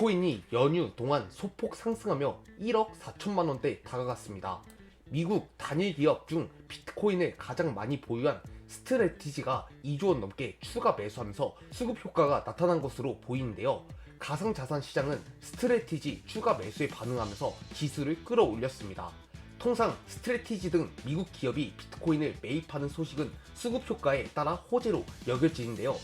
비트코인이 연휴 동안 소폭 상승하며 1억 4천만 원대 다가갔습니다. 미국 단일 기업 중 비트코인을 가장 많이 보유한 스트레티지가 2조 원 넘게 추가 매수하면서 수급 효과가 나타난 것으로 보이는데요. 가상자산 시장은 스트레티지 추가 매수에 반응하면서 지수를 끌어올렸습니다. 통상 스트레티지 등 미국 기업이 비트코인을 매입하는 소식은 수급 효과에 따라 호재로 여겨지는데요.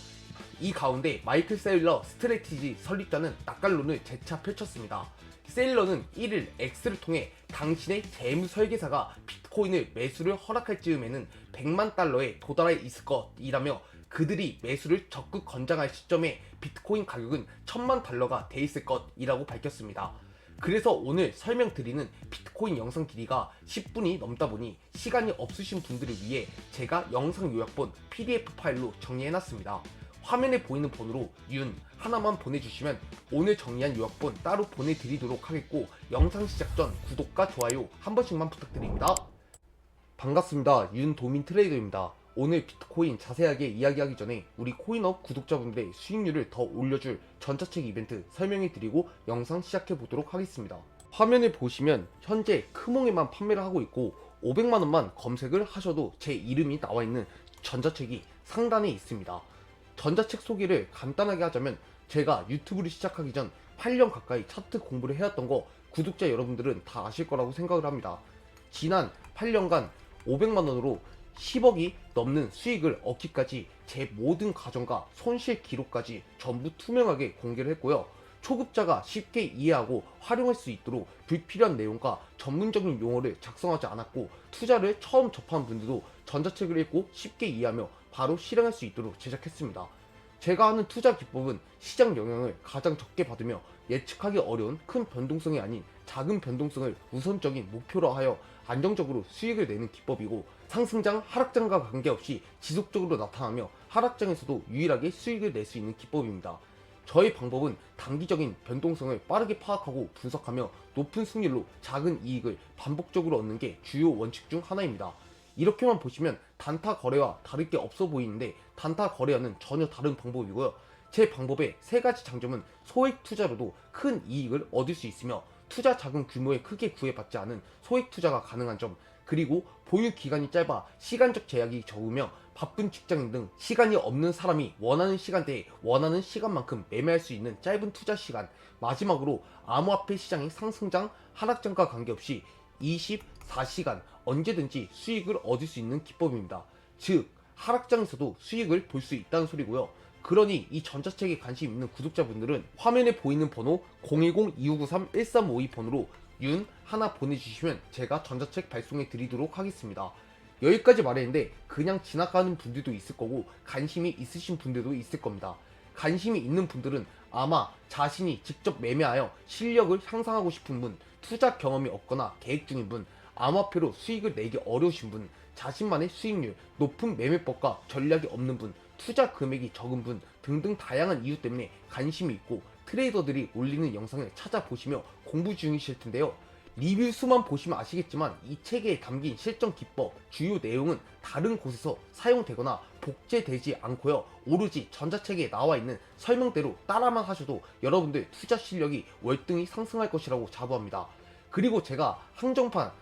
이 가운데 마이클 세일러 스트레티지 설립자는 낯갈론을 재차 펼쳤습니다. 세일러는 1일 X를 통해 당신의 재무 설계사가 비트코인을 매수를 허락할 즈음에는 100만 달러에 도달해 있을 것이라며 그들이 매수를 적극 권장할 시점에 비트코인 가격은 1000만 달러가 돼 있을 것이라고 밝혔습니다. 그래서 오늘 설명드리는 비트코인 영상 길이가 10분이 넘다 보니 시간이 없으신 분들을 위해 제가 영상 요약본 PDF 파일로 정리해놨습니다. 화면에 보이는 번호로 윤 하나만 보내주시면 오늘 정리한 요약본 따로 보내드리도록 하겠고 영상 시작 전 구독과 좋아요 한 번씩만 부탁드립니다. 반갑습니다. 윤도민 트레이더입니다. 오늘 비트코인 자세하게 이야기하기 전에 우리 코인업 구독자분들의 수익률을 더 올려줄 전자책 이벤트 설명해 드리고 영상 시작해 보도록 하겠습니다. 화면을 보시면 현재 크몽에만 판매를 하고 있고 500만원만 검색을 하셔도 제 이름이 나와 있는 전자책이 상단에 있습니다. 전자책 소개를 간단하게 하자면 제가 유튜브를 시작하기 전 8년 가까이 차트 공부를 해왔던 거 구독자 여러분들은 다 아실 거라고 생각을 합니다. 지난 8년간 500만 원으로 10억이 넘는 수익을 얻기까지 제 모든 과정과 손실 기록까지 전부 투명하게 공개를 했고요. 초급자가 쉽게 이해하고 활용할 수 있도록 불필요한 내용과 전문적인 용어를 작성하지 않았고 투자를 처음 접한 분들도 전자책을 읽고 쉽게 이해하며 바로 실행할 수 있도록 제작했습니다. 제가 하는 투자 기법은 시장 영향을 가장 적게 받으며 예측하기 어려운 큰 변동성이 아닌 작은 변동성을 우선적인 목표로 하여 안정적으로 수익을 내는 기법이고 상승장, 하락장과 관계없이 지속적으로 나타나며 하락장에서도 유일하게 수익을 낼 수 있는 기법입니다. 저의 방법은 단기적인 변동성을 빠르게 파악하고 분석하며 높은 승률로 작은 이익을 반복적으로 얻는 게 주요 원칙 중 하나입니다. 이렇게만 보시면 단타 거래와 다를 게 없어 보이는데 단타 거래와는 전혀 다른 방법이고요. 제 방법의 세 가지 장점은 소액 투자로도 큰 이익을 얻을 수 있으며 투자 자금 규모에 크게 구애받지 않은 소액 투자가 가능한 점 그리고 보유 기간이 짧아 시간적 제약이 적으며 바쁜 직장인 등 시간이 없는 사람이 원하는 시간대에 원하는 시간만큼 매매할 수 있는 짧은 투자 시간 마지막으로 암호화폐 시장의 상승장 하락장과 관계없이 24시간 언제든지 수익을 얻을 수 있는 기법입니다. 즉 하락장에서도 수익을 볼 수 있다는 소리고요. 그러니 이 전자책에 관심 있는 구독자분들은 화면에 보이는 번호 010-2593-1352 번호로 윤 하나 보내주시면 제가 전자책 발송해 드리도록 하겠습니다. 여기까지 말했는데 그냥 지나가는 분들도 있을 거고 관심이 있으신 분들도 있을 겁니다. 관심이 있는 분들은 아마 자신이 직접 매매하여 실력을 향상하고 싶은 분, 투자 경험이 없거나 계획 중인 분, 암호화폐로 수익을 내기 어려우신 분, 자신만의 수익률, 높은 매매법과 전략이 없는 분, 투자 금액이 적은 분 등등 다양한 이유 때문에 관심이 있고 트레이더들이 올리는 영상을 찾아보시며 공부 중이실 텐데요. 리뷰 수만 보시면 아시겠지만 이 책에 담긴 실전 기법, 주요 내용은 다른 곳에서 사용되거나 복제되지 않고요. 오로지 전자책에 나와 있는 설명대로 따라만 하셔도 여러분들 투자 실력이 월등히 상승할 것이라고 자부합니다. 그리고 제가 한정판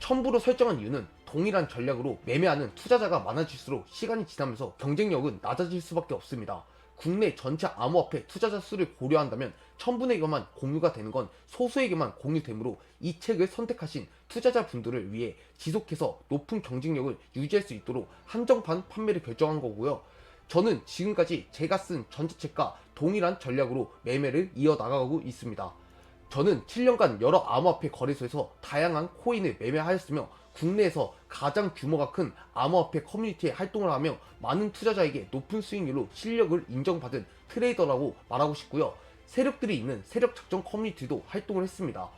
첨부로 설정한 이유는 동일한 전략으로 매매하는 투자자가 많아질수록 시간이 지나면서 경쟁력은 낮아질 수밖에 없습니다. 국내 전체 암호화폐 투자자 수를 고려한다면 첨분에게만 공유가 되는 건 소수에게만 공유되므로 이 책을 선택하신 투자자분들을 위해 지속해서 높은 경쟁력을 유지할 수 있도록 한정판 판매를 결정한 거고요. 저는 지금까지 제가 쓴 전자책과 동일한 전략으로 매매를 이어나가고 있습니다. 저는 7년간 여러 암호화폐 거래소에서 다양한 코인을 매매하였으며 국내에서 가장 규모가 큰 암호화폐 커뮤니티에 활동을 하며 많은 투자자에게 높은 수익률로 실력을 인정받은 트레이더라고 말하고 싶고요. 세력들이 있는 세력 작전 커뮤니티도 활동을 했습니다.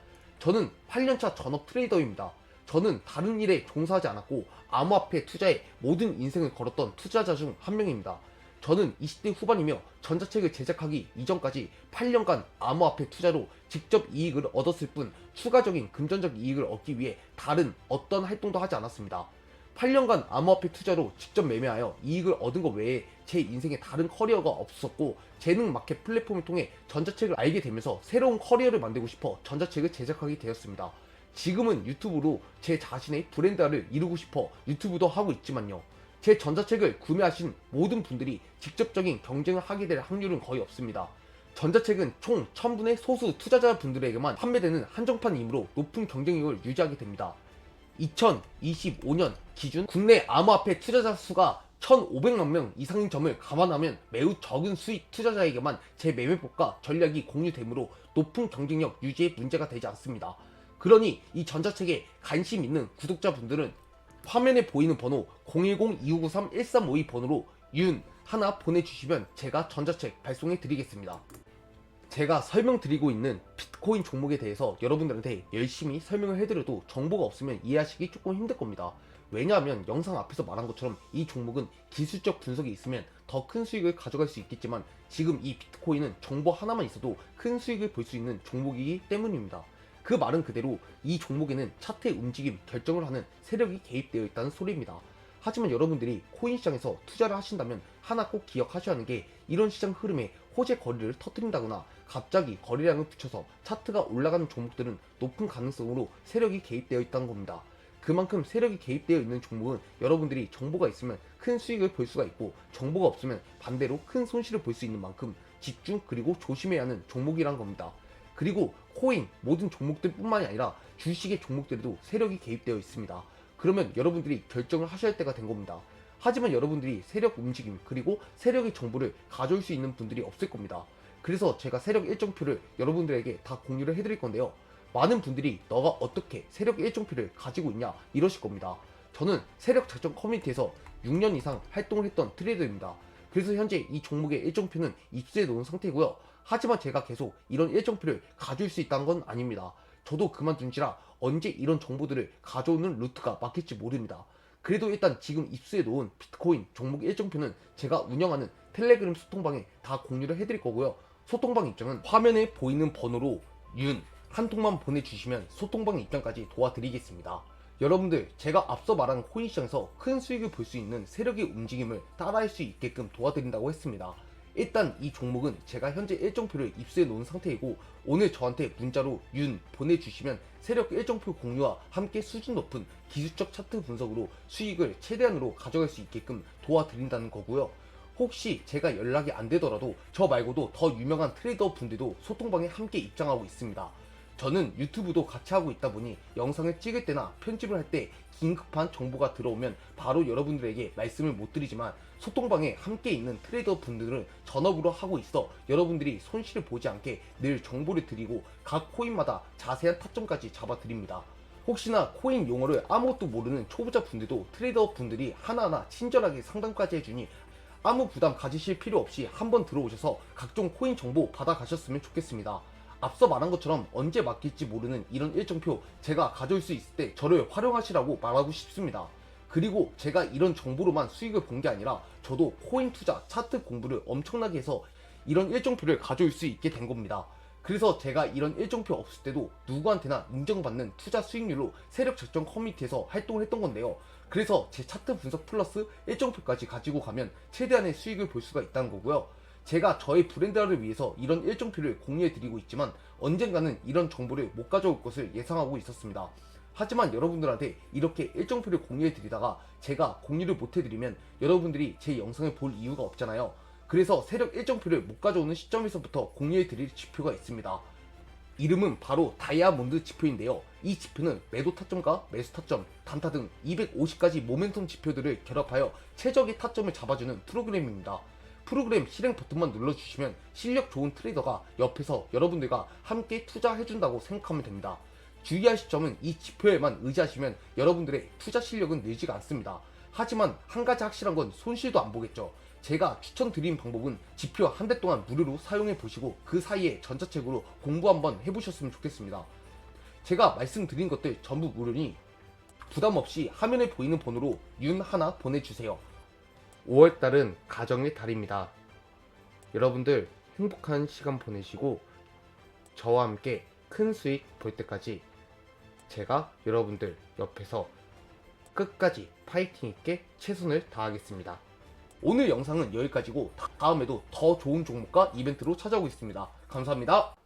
저는 8년차 전업 트레이더입니다. 저는 다른 일에 종사하지 않았고 암호화폐 투자에 모든 인생을 걸었던 투자자 중 한 명입니다. 저는 20대 후반이며 전자책을 제작하기 이전까지 8년간 암호화폐 투자로 직접 이익을 얻었을 뿐 추가적인 금전적 이익을 얻기 위해 다른 어떤 활동도 하지 않았습니다. 8년간 암호화폐 투자로 직접 매매하여 이익을 얻은 것 외에 제 인생에 다른 커리어가 없었고 재능 마켓 플랫폼을 통해 전자책을 알게 되면서 새로운 커리어를 만들고 싶어 전자책을 제작하게 되었습니다. 지금은 유튜브로 제 자신의 브랜드화를 이루고 싶어 유튜브도 하고 있지만요. 제 전자책을 구매하신 모든 분들이 직접적인 경쟁을 하게 될 확률은 거의 없습니다. 전자책은 총 1000분의 소수 투자자분들에게만 판매되는 한정판이므로 높은 경쟁력을 유지하게 됩니다. 2025년 기준 국내 암호화폐 투자자 수가 1,500만 명 이상인 점을 감안하면 매우 적은 수익 투자자에게만 제 매매법과 전략이 공유되므로 높은 경쟁력 유지에 문제가 되지 않습니다. 그러니 이 전자책에 관심 있는 구독자분들은 화면에 보이는 번호 010-2593-1352 번호로 윤 하나 보내주시면 제가 전자책 발송해 드리겠습니다. 제가 설명드리고 있는 비트코인 종목에 대해서 여러분들한테 열심히 설명을 해드려도 정보가 없으면 이해하시기 조금 힘들 겁니다. 왜냐하면 영상 앞에서 말한 것처럼 이 종목은 기술적 분석이 있으면 더 큰 수익을 가져갈 수 있겠지만 지금 이 비트코인은 정보 하나만 있어도 큰 수익을 볼 수 있는 종목이기 때문입니다. 그 말은 그대로 이 종목에는 차트의 움직임 결정을 하는 세력이 개입되어 있다는 소리입니다. 하지만 여러분들이 코인 시장에서 투자를 하신다면 하나 꼭 기억하셔야 하는 게 이런 시장 흐름에 호재 거리를 터뜨린다거나 갑자기 거래량을 붙여서 차트가 올라가는 종목들은 높은 가능성으로 세력이 개입되어 있다는 겁니다. 그만큼 세력이 개입되어 있는 종목은 여러분들이 정보가 있으면 큰 수익을 볼 수가 있고 정보가 없으면 반대로 큰 손실을 볼 수 있는 만큼 집중 그리고 조심해야 하는 종목이란 겁니다. 그리고 코인 모든 종목들 뿐만이 아니라 주식의 종목들에도 세력이 개입되어 있습니다. 그러면 여러분들이 결정을 하셔야 할 때가 된 겁니다. 하지만 여러분들이 세력 움직임 그리고 세력의 정보를 가져올 수 있는 분들이 없을 겁니다. 그래서 제가 세력 일정표를 여러분들에게 다 공유를 해드릴 건데요. 많은 분들이 너가 어떻게 세력 일정표를 가지고 있냐 이러실 겁니다. 저는 세력 작전 커뮤니티에서 6년 이상 활동을 했던 트레이더입니다. 그래서 현재 이 종목의 일정표는 입수해 놓은 상태고요. 하지만 제가 계속 이런 일정표를 가져올 수 있다는 건 아닙니다. 저도 그만둔지라 언제 이런 정보들을 가져오는 루트가 막힐지 모릅니다. 그래도 일단 지금 입수해 놓은 비트코인 종목 일정표는 제가 운영하는 텔레그램 소통방에 다 공유를 해드릴 거고요. 소통방 입장은 화면에 보이는 번호로 윤 한 통만 보내주시면 소통방 입장까지 도와드리겠습니다. 여러분들 제가 앞서 말한 코인 시장에서 큰 수익을 볼 수 있는 세력의 움직임을 따라할 수 있게끔 도와드린다고 했습니다. 일단 이 종목은 제가 현재 일정표를 입수해 놓은 상태이고 오늘 저한테 문자로 윤 보내주시면 세력 일정표 공유와 함께 수준 높은 기술적 차트 분석으로 수익을 최대한으로 가져갈 수 있게끔 도와드린다는 거고요. 혹시 제가 연락이 안 되더라도 저 말고도 더 유명한 트레이더 분들도 소통방에 함께 입장하고 있습니다. 저는 유튜브도 같이 하고 있다 보니 영상을 찍을 때나 편집을 할 때 긴급한 정보가 들어오면 바로 여러분들에게 말씀을 못 드리지만 소통방에 함께 있는 트레이더 분들은 전업으로 하고 있어 여러분들이 손실을 보지 않게 늘 정보를 드리고 각 코인마다 자세한 타점까지 잡아 드립니다. 혹시나 코인 용어를 아무것도 모르는 초보자 분들도 트레이더 분들이 하나하나 친절하게 상담까지 해주니 아무 부담 가지실 필요 없이 한번 들어오셔서 각종 코인 정보 받아 가셨으면 좋겠습니다. 앞서 말한 것처럼 언제 맡길지 모르는 이런 일정표 제가 가져올 수 있을 때 저를 활용하시라고 말하고 싶습니다. 그리고 제가 이런 정보로만 수익을 본 게 아니라 저도 코인 투자 차트 공부를 엄청나게 해서 이런 일정표를 가져올 수 있게 된 겁니다. 그래서 제가 이런 일정표 없을 때도 누구한테나 인정받는 투자 수익률로 세력 작전 커뮤니티에서 활동을 했던 건데요. 그래서 제 차트 분석 플러스 일정표까지 가지고 가면 최대한의 수익을 볼 수가 있다는 거고요. 제가 저의 브랜드화를 위해서 이런 일정표를 공유해 드리고 있지만 언젠가는 이런 정보를 못 가져올 것을 예상하고 있었습니다. 하지만 여러분들한테 이렇게 일정표를 공유해 드리다가 제가 공유를 못 해드리면 여러분들이 제 영상을 볼 이유가 없잖아요. 그래서 세력 일정표를 못 가져오는 시점에서부터 공유해 드릴 지표가 있습니다. 이름은 바로 다이아몬드 지표인데요. 이 지표는 매도 타점과 매수 타점, 단타 등 250가지 모멘텀 지표들을 결합하여 최적의 타점을 잡아주는 프로그램입니다. 프로그램 실행 버튼만 눌러주시면 실력 좋은 트레이더가 옆에서 여러분들과 함께 투자해준다고 생각하면 됩니다. 주의하실 점은 이 지표에만 의지하시면 여러분들의 투자 실력은 늘지가 않습니다. 하지만 한 가지 확실한 건 손실도 안 보겠죠. 제가 추천드린 방법은 지표 한 달 동안 무료로 사용해 보시고 그 사이에 전자책으로 공부 한번 해보셨으면 좋겠습니다. 제가 말씀드린 것들 전부 무료니 부담 없이 화면에 보이는 번호로 윤 하나 보내주세요. 5월달은 가정의 달입니다. 여러분들 행복한 시간 보내시고 저와 함께 큰 수익 볼 때까지 제가 여러분들 옆에서 끝까지 파이팅 있게 최선을 다하겠습니다. 오늘 영상은 여기까지고 다음에도 더 좋은 종목과 이벤트로 찾아오겠습니다. 감사합니다.